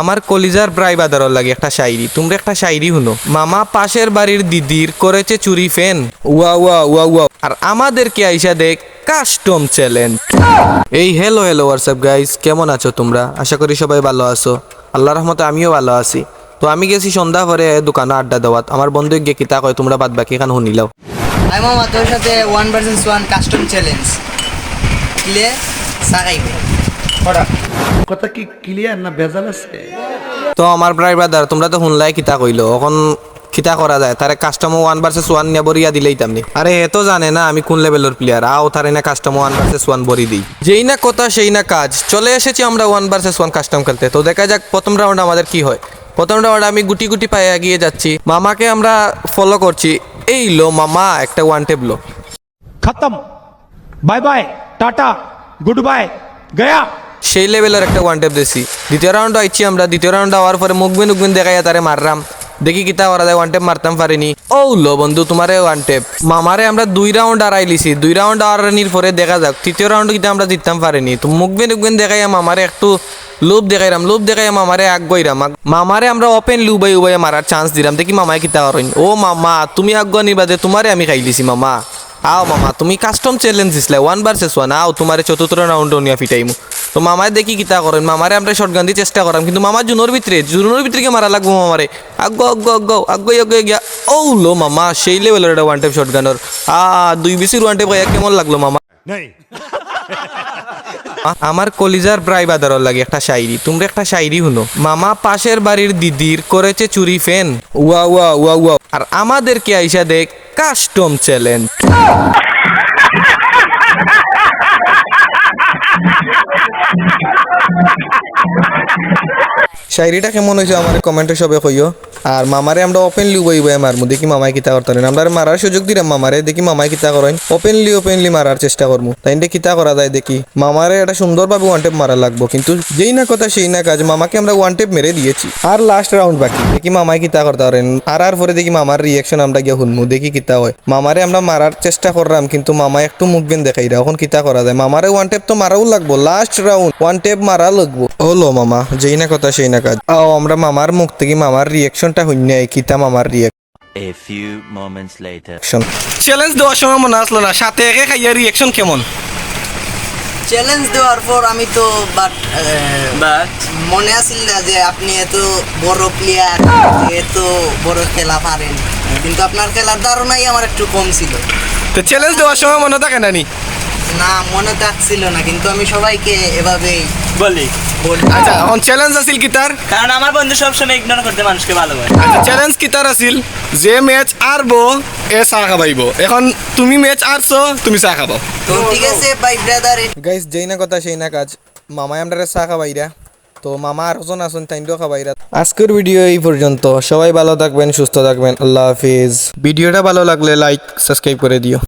আমার কলিজার প্রায় বাদারর লাগে একটা শায়রি তোমরা একটা শায়রি শুনো মামা পাশের বাড়ির দিদির করেছে চুরি ফেন। ওয়া ওয়া ওয়া ওয়া আর আমাদেরকে আইসা দেখ কাস্টম চ্যালেঞ্জ এই হ্যালো হ্যালো হোয়াটসঅ্যাপ গাইস কেমন আছো তোমরা? আশা করি সবাই ভালো আছো। আল্লাহ রহমতে আমিও ভালো আছি। তো আমি গেছি সন্ধ্যা পরে দোকানে আড্ডা দেওয়াত। আমার বন্ধু গিয়ে কিতা কয় তোমরা বাদ বাকি এখান শুনিলাও আমি মামা তোর সাথে one versus one custom challenge কিলে? সাগাইবে। কথা কি ক্লিয়ার না ভেজাল আছে? তো আমার ব্রাই ব্রাদার তোমরা তো শুনলাই কিতা কইলো। এখন খিতা করা যায়? তারে কাস্টমার ওয়ান ভার্সেস ওয়ান নিয়ে বরিয়া দিলেই তামনি। আরে এ তো জানে না আমি কোন লেভেলের প্লেয়ার আও তারে না কাস্টমার ওয়ান ভার্সেস ওয়ান বরি দিই। যেই না কথা সেই না কাজ। চলে এসেছি আমরা ওয়ান ভার্সেস ওয়ান কাস্টম খেলতে। তো দেখা যাক প্রথম রাউন্ড আমাদের কি হয়। প্রথম রাউন্ড আমি গুটি গুটি পায়ে এগিয়ে যাচ্ছি। মামাকে আমরা ফলো করছি। এই লো মামা একটা ওয়ান টেবলো খতম। Bye bye tata good bye Gaya. সেই লেভেলের একটা ওয়ান টেপ দিছি। দ্বিতীয় রাউন্ড আইছি আমরা। দ্বিতীয় রাউন্ড হওয়ার পরে মুখবিন উকবিন দেখাইয়া তারে মারলাম। দেখি কিতা যায় ওয়ান টেপ মারতাম পারিনি। ও লো বন্ধু, তোমারে ওয়ান টেপ মামারে আমরা দুই রাউন্ড আড়াই লিছি। দুই রাউন্ড আড়ানির পরে দেখা যাক। তৃতীয় রাউন্ড কিতা আমরা জিততাম পারিনি। তো মুখবিন উকবিন দেখাইয়া মামারে একটু লুপ দেখাইলাম। লুপ দেখাইয়া মামারে আগ গইরাম। মামারে আমরা ওপেন লুবাই উবাই মারার চান্স দিলাম। দেখি মামায় কিতা করেন ও মামা, তুমি আগ নিবাদে তোমারে আমি খাইলিছি মামা। আও মামা, তুমি কাস্টম চ্যালেঞ্জ দিছিলে ওয়ান ভার্সেস ওয়ান আও তোমার চতুর্থ রাউন্ড নিয়ে ফিটাইমু। তো মামায় দেখি কিতা করেন মামারে আমরা শর্টগান দিয়ে চেষ্টা করাম কিন্তু মামা জুনোর ভিতরে জুনোর ভিতরে গিয়ে মারা লাগবো মামারে আগ্গো আগ্গো আগ্গো আগ্গো আগ্গো গিয়া ও লো মামা সেই লেভেলের একটা ওয়ান টেপ শর্টগানের আ দুই বিসির ওয়ান টেপ কেমন লাগল মামা আমার কলিজার প্রায় বাদারর লাগে একটা শায়রি তোমরা একটা শায়রি শুনো মামা পাশের বাড়ির দিদির করেছে চুরি ফেন ওয়া ওয়া ওয়া ওয়া আর আমাদেরকে আইসা দেখ কাস্টম চ্যালেঞ্জ শায়রিটা কেমন হয়েছে আমার কমেন্টে সবে কইও। আর মামারে আমরা ওপেনলি বই বই দেখি মামাই কিতা করতেন আমরা মারার সুযোগ দিলাম মামারে, দেখি মামাই কিতা করেন। ওপেনলি ওপেনলি মারার চেষ্টা করমু। তাইলে কিতা করা যায় দেখি। মামারে এটা সুন্দরভাবে ওয়ান টেপ মারা লাগবো, কিন্তু যেই না কথা সেই না কাজ, মামাকে আমরা ওয়ান টেপ মেরে দিয়েছি। আর লাস্ট রাউন্ড বাকি, দেখি মামাই কিতা করতে পারেন। আর আর পরে দেখি মামার রিয়াকশন আমরা গিয়ে শুনমু, দেখি কিতা হয়। মামারে আমরা মারার চেষ্টা করলাম, কিন্তু মামা একটু মুখ বেন দেখাই এখন কিতা করা যায়। মামারে ওয়ান টেপ তো মারাও লাগবো লাস্ট রাউন্ড ওয়ান টেপ মারা লাগবো। হলো মামা, যেই না কথা সেই না কাজ আও আমরা মামার মুখ থেকে মামার রিয়াকশনটা হইনি কিতা মামার reaction A few moments later. Challenge দেওয়ার সময় মনে আসলো না সাথে একে খাইয়া রিয়াকশন কেমন? চ্যালেঞ্জ দেওয়ার পর আমি তো বাট বাট মনে আসিল না যে আপনি এত বড় প্লেয়ার এত বড় খেলা পারেন। কিন্তু আপনার খেলার ধারণাই আমার একটু কম ছিল। তো চ্যালেঞ্জ দেওয়ার সময় মনে থাকে না নি? না মনে থাকছিল না কিন্তু আমি সবাইকে এভাবেই বলি। আচ্ছা এখন চ্যালেঞ্জ আছিল কিতার কারণ আমার বন্ধু সবসময় ইগনোর করতে মানুষকে ভালোবাসে। আচ্ছা চ্যালেঞ্জ কিতার আছিল? যে ম্যাচ আরবো এ চাহ খাবাইব। এখন তুমি ম্যাচ আরছো তুমি চাহ খাবাও। তো ঠিক আছে ভাই ব্রাদার গাইস যেই না কথা সেই না কাজ। মামাই আমরা চা খাবাইরা। তো মামা আর জন আসুন তাইন্ডও খাবাইরা। আজকের ভিডিও এই পর্যন্ত। সবাই ভালো থাকবেন সুস্থ থাকবেন। আল্লাহ হাফিজ। ভিডিওটা ভালো লাগলে লাইক সাবস্ক্রাইব করে দিও।